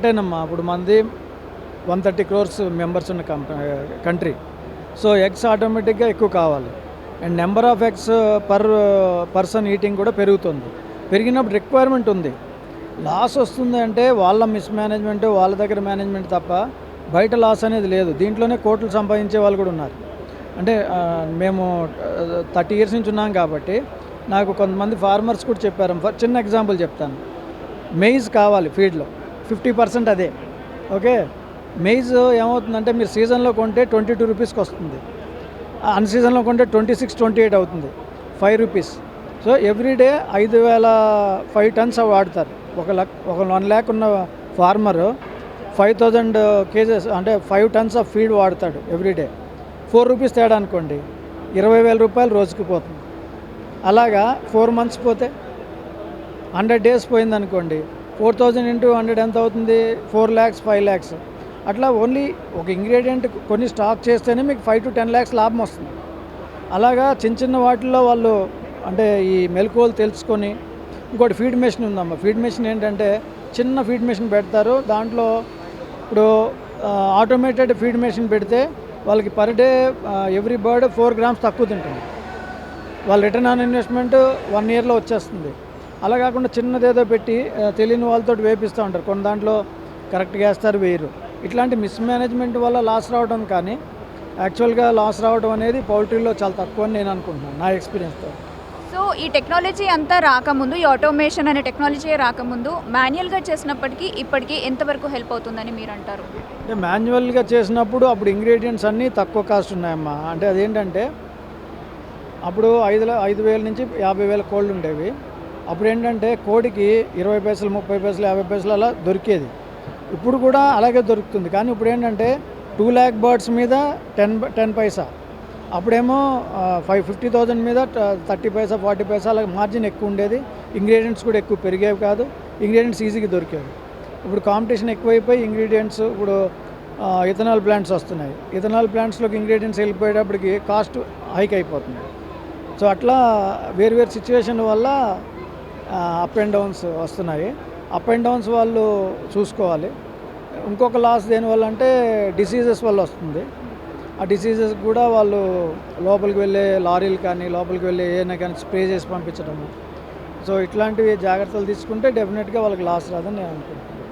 అంటేనమ్మా ఇప్పుడు మనది one thirty crores members ఉన్న కంప కంట్రీ. సో ఎగ్స్ ఆటోమేటిక్గా ఎక్కువ కావాలి. And number of eggs per person eating కూడా పెరుగుతుంది. పెరిగినప్పుడు రిక్వైర్మెంట్ ఉంది. లాస్ వస్తుంది అంటే వాళ్ళ మిస్ మేనేజ్మెంట్ వాళ్ళ దగ్గర మేనేజ్మెంట్ తప్ప బయట లాస్ అనేది లేదు. దీంట్లోనే కోట్లు సంపాదించే వాళ్ళు కూడా ఉన్నారు. అంటే మేము థర్టీ ఇయర్స్ నుంచి ఉన్నాం కాబట్టి నాకు కొంతమంది ఫార్మర్స్ కూడా చెప్పారు. ఫర్ చిన్న ఎగ్జాంపుల్ చెప్తాను. మెయిజ్ కావాలి ఫీల్డ్లో. ఫిఫ్టీ పర్సెంట్ అదే. ఓకే? మెయిజ్ ఏమవుతుందంటే మీరు సీజన్లో కొంటే ట్వంటీ టూ రూపీస్కి వస్తుంది. అన్ సీజన్లో కొంటే ట్వంటీ సిక్స్ ట్వంటీ ఎయిట్ అవుతుంది. Five rupees. సో ఎవ్రీడే ఐదు వేల ఫైవ్ టన్స్ అవి వాడతారు. ఒక లక్ ఒక వన్ ల్యాక్ ఉన్న ఫార్మర్ ఫైవ్ థౌజండ్ కేజెస్ అంటే ఫైవ్ టన్స్ ఆఫ్ ఫీడ్ వాడతాడు ఎవ్రీడే ఫోర్ రూపీస్ తేడా అనుకోండి. ఇరవై వేల రూపాయలు రోజుకి పోతుంది. అలాగా ఫోర్ మంత్స్ పోతే హండ్రెడ్ డేస్ పోయిందనుకోండి ఫోర్ థౌజండ్ ఇంటూ హండ్రెడ్ ఎంత అవుతుంది ఫోర్ ల్యాక్స్ ఫైవ్ ల్యాక్స్. అట్లా ఓన్లీ ఒక ఇంగ్రీడియంట్ కొన్ని స్టాక్ చేస్తేనే మీకు ఫైవ్ టు టెన్ ల్యాక్స్ లాభం వస్తుంది. అలాగా చిన్న చిన్న వాటిల్లో వాళ్ళు అంటే ఈ మెలకువలు తెలుసుకొని ఇంకోటి ఫీడ్ మెషిన్ ఉందమ్మ. ఫీడ్ మెషిన్ ఏంటంటే చిన్న ఫీడ్ మెషిన్ పెడతారు. దాంట్లో ఇప్పుడు ఆటోమేటెడ్ ఫీడ్ మెషిన్ పెడితే వాళ్ళకి per day every bird four grams తక్కువ తింటుంది. వాళ్ళ రిటర్న్ ఆన్ ఇన్వెస్ట్మెంట్ వన్ ఇయర్లో వచ్చేస్తుంది. అలా కాకుండా చిన్నదేదో పెట్టి తెలియని వాళ్ళతో వేపిస్తూ ఉంటారు. కొన్ని దాంట్లో కరెక్ట్గా వేస్తారు వేయరు. ఇట్లాంటి మిస్ మేనేజ్మెంట్ వల్ల లాస్ రావడం కానీ యాక్చువల్గా లాస్ రావడం అనేది పౌల్ట్రీలో చాలా తక్కువ అని నేను అనుకుంటున్నాను నా ఎక్స్పీరియన్స్తో సో ఈ టెక్నాలజీ అంతా రాకముందు ఈ ఆటోమేషన్ అనే టెక్నాలజీ రాకముందు మాన్యువల్గా చేసినప్పటికీ ఇప్పటికీ ఎంతవరకు హెల్ప్ అవుతుందని మీరు అంటారు? అంటే మాన్యువల్గా చేసినప్పుడు అప్పుడు ఇంగ్రీడియంట్స్ అన్నీ తక్కువ కాస్ట్ ఉన్నాయమ్మా. అంటే అదేంటంటే అప్పుడు ఐదు ఐదు వేల నుంచి యాభై వేల కోళ్ళు ఉండేవి. అప్పుడు ఏంటంటే కోడికి ఇరవై పైసలు ముప్పై పైసలు యాభై పైసలు అలా దొరికేది. ఇప్పుడు కూడా అలాగే దొరుకుతుంది. కానీ ఇప్పుడు ఏంటంటే టూ ల్యాక్ బర్డ్స్ మీద టెన్ టెన్ పైసా. అప్పుడేమో ఫైవ్ ఫిఫ్టీ థౌజండ్ మీద థర్టీ పైసా ఫార్టీ పైసా అలా మార్జిన్ ఎక్కువ ఉండేది. ఇంగ్రీడియంట్స్ కూడా ఎక్కువ పెరిగేవి కాదు. ఇంగ్రీడియంట్స్ ఈజీగా దొరికేవి. ఇప్పుడు కాంపిటీషన్ ఎక్కువైపోయి ఇంగ్రీడియంట్స్ ఇప్పుడు ఇథనాల్ ప్లాంట్స్ వస్తున్నాయి. ఇథనాల్ ప్లాంట్స్లోకి ఇంగ్రీడియంట్స్ వెళ్ళిపోయేటప్పటికి కాస్ట్ హైక్ అయిపోతుంది. సో అట్లా వేరు వేరు సిచ్యువేషన్ వల్ల అప్ అండ్ డౌన్స్ వస్తున్నాయి. అప్ అండ్ డౌన్స్ వాళ్ళు చూసుకోవాలి. ఇంకొక లాస్ దేనివల్ల అంటే డిసీజెస్ వల్ల వస్తుంది. ఆ డిసీజెస్ కూడా వాళ్ళు లోపలికి వెళ్ళే లారీలు కానీ లోపలికి వెళ్ళే ఏమైనా కానీ స్ప్రే చేసి పంపించడము. సో ఇట్లాంటివి జాగ్రత్తలు తీసుకుంటే డెఫినెట్గా వాళ్ళకి లాస్ రాదని నేను అనుకుంటున్నాను.